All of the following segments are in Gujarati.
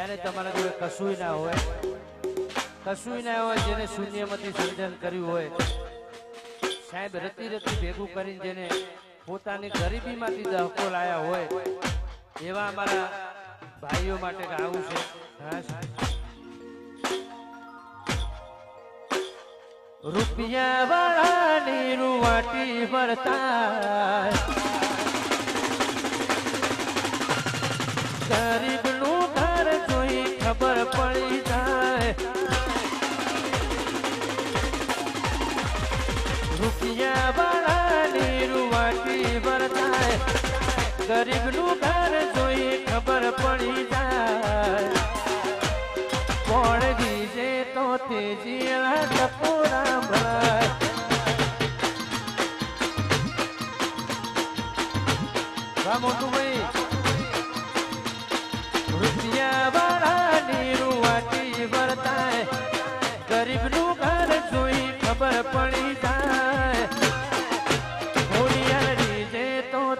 જ્યારે તમારા જોડે કશું ના હોય કશું ના હોય જેને શૂન્યમાંથી સર્જન કર્યું હોય, સાહેબ રતી રતી ભેગું કરીને જેને પોતાની ગરીબીમાંથી દહકો લાયા હોય, એવા અમારા ભાઈઓ માટે આવું છે. રૂપિયા વાળાની રૂવાટી ભરતા જોઈ ખબર પડી જાય. રૂપિયા વાળાની રૂવાટી ગરીબ ગરીબનું ઘર જોઈ ખબર પડી જાય. કોણ ગીજે તો તેજી ટપોરા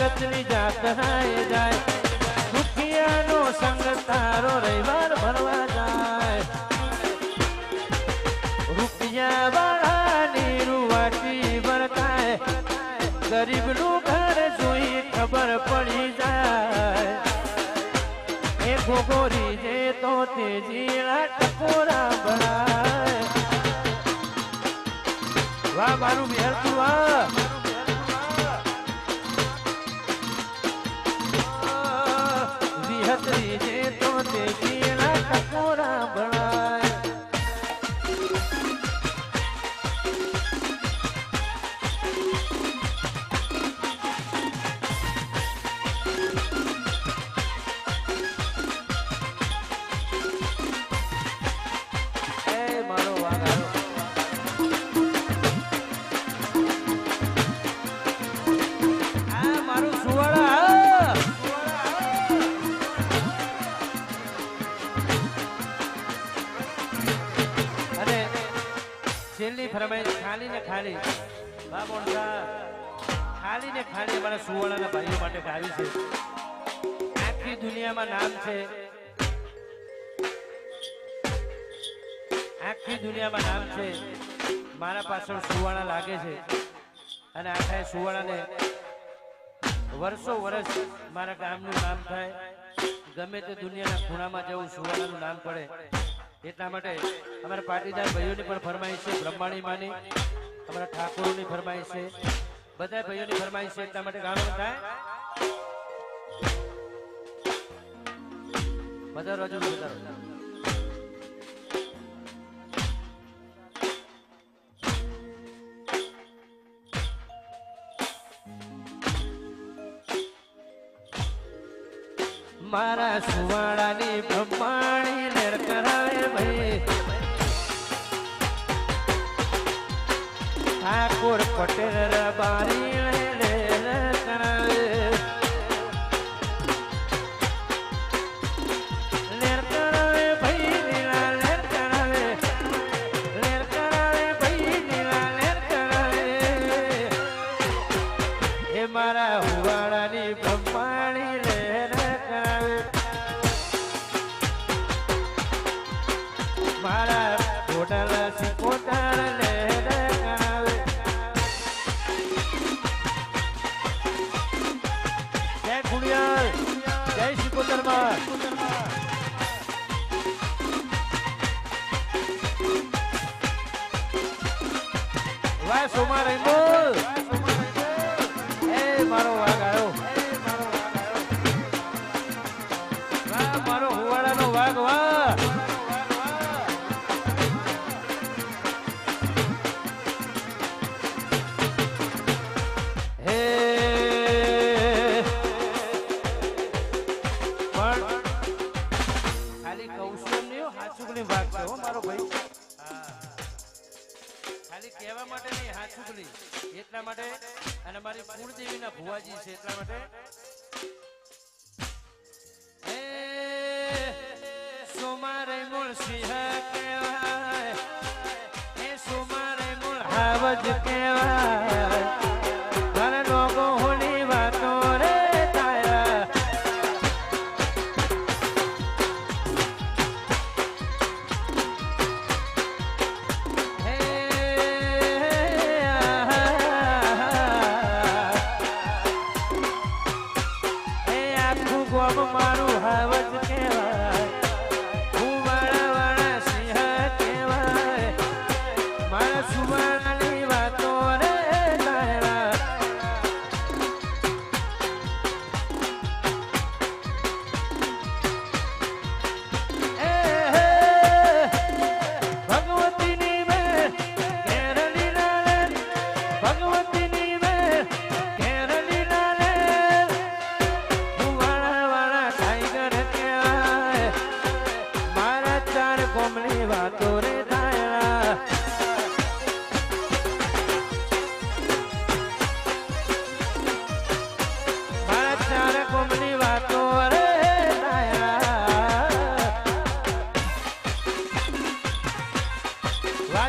સંગ જગતની જાત રાય જાય દુખિયાનો સંગ તારો રવિવાર ભરવા જાય રૂપિયા વાળાની રૂવાટી ભરતાય ગરીબનું ઘર જોઈ ખબર પડી જાય એ ગોગોરી જે તો તેજી ટકોરા ભરાય વાહ મારું મેરતું વાહ છેલ્લી ફરમાઈશ ખાલી ને ખાલી. બા મોટા. ખાલી ને ખાલી અમારા સુવાળાના ભાઈઓ માટે ગાવી છે. આખી દુનિયામાં નામ છે. આખી દુનિયામાં નામ છે. મારા પાછળ સુવાળા લાગે છે. અને આખા સુવાળાને વર્ષો વર્ષ મારા ગામનું નામ થાય. ગમે તે દુનિયાના ખૂણામાં જવું સુવાળાનું નામ પડે. એટલા માટે અમારા પાટીદાર ભાઈઓની પણ ફરમાઈશ છે, બ્રહ્માણી માની. અમારા ઠાકોરોની ફરમાઈશ છે. બધા ભાઈઓની ફરમાઈશ છે, એટલા માટે ગાવાનું થાય. વધારો રજૂ વધારો. મારા સુવાળાની Brahmani Bhagavad So en dos. એ સોમારે મૂળ હાવજ કહેવાય. તારે લોકો હોની વાતો રે તારા. ગોમ મારું હાવજ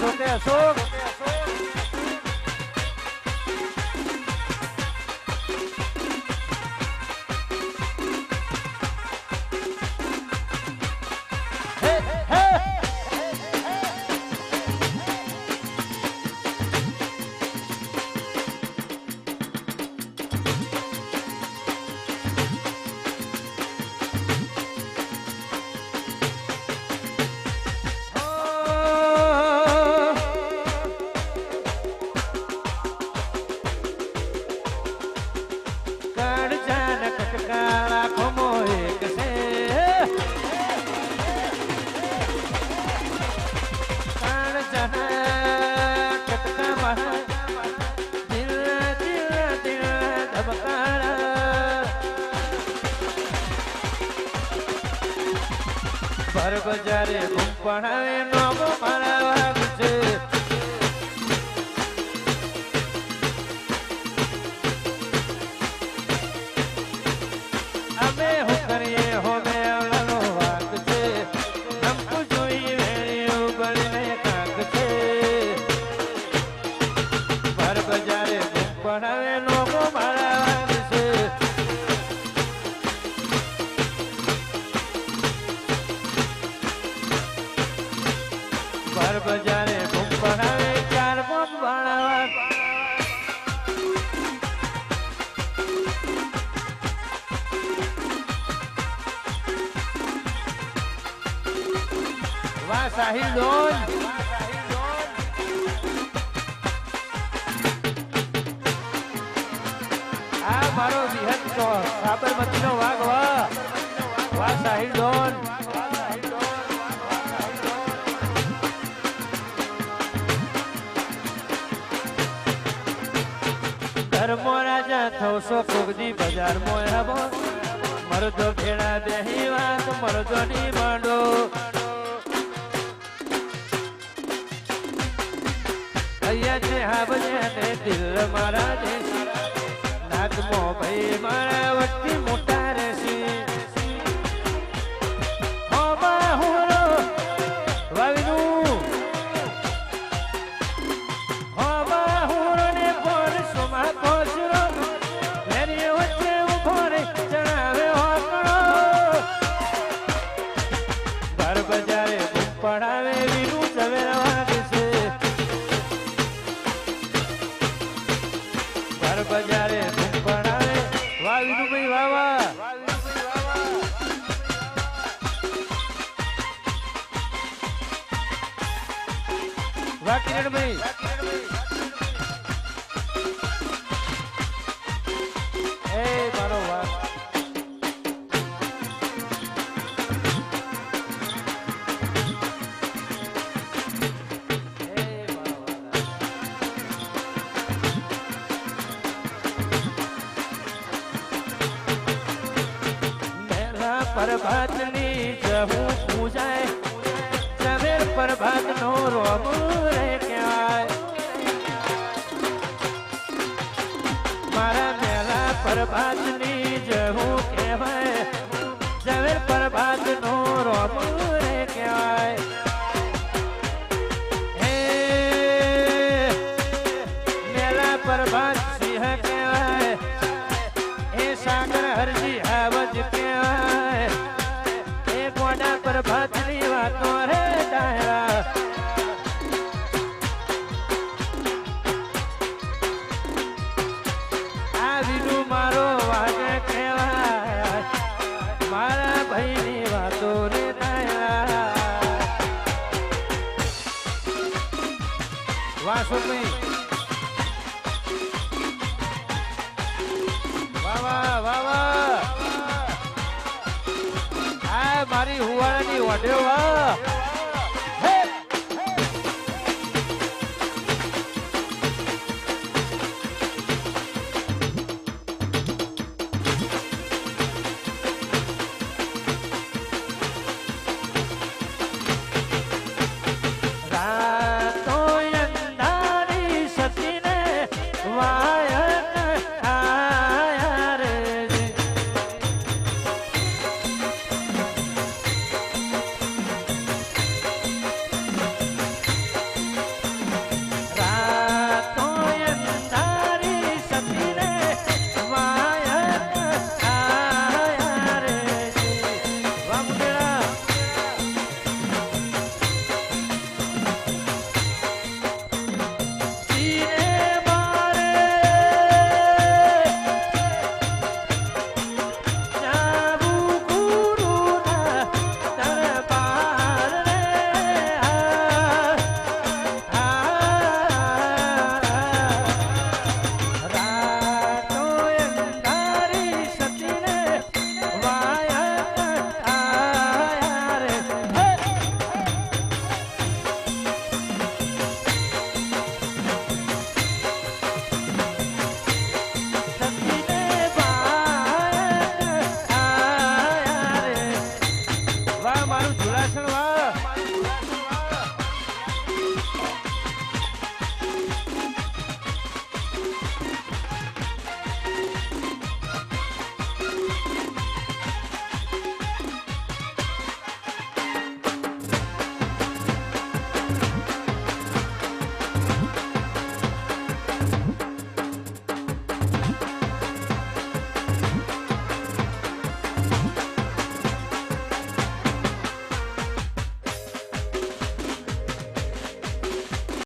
છોટે અશોક બજારે ગુંપણાવે નોમો મારા વાહ સાહિલ ડોન આ મારો તો સાબરમતીનો વાઘ વાહ વાહ સાહિલ ડોન ધર્મો રાજા થવશો કોગદી બજાર મોયાબો મરદો ભેળા દેહી વાત મરદો ની માંડો. છે હા બજાને દિલ મારા દેશી નાગમો ભાઈ મારા વચ્ચે મોટા બજારે પરભાતની જહું પૂજાય ઝવેર પરભાતનો રોગ રે કહેવાય. મારા મેલા પરભાતની જહું ઓઢે વાહ.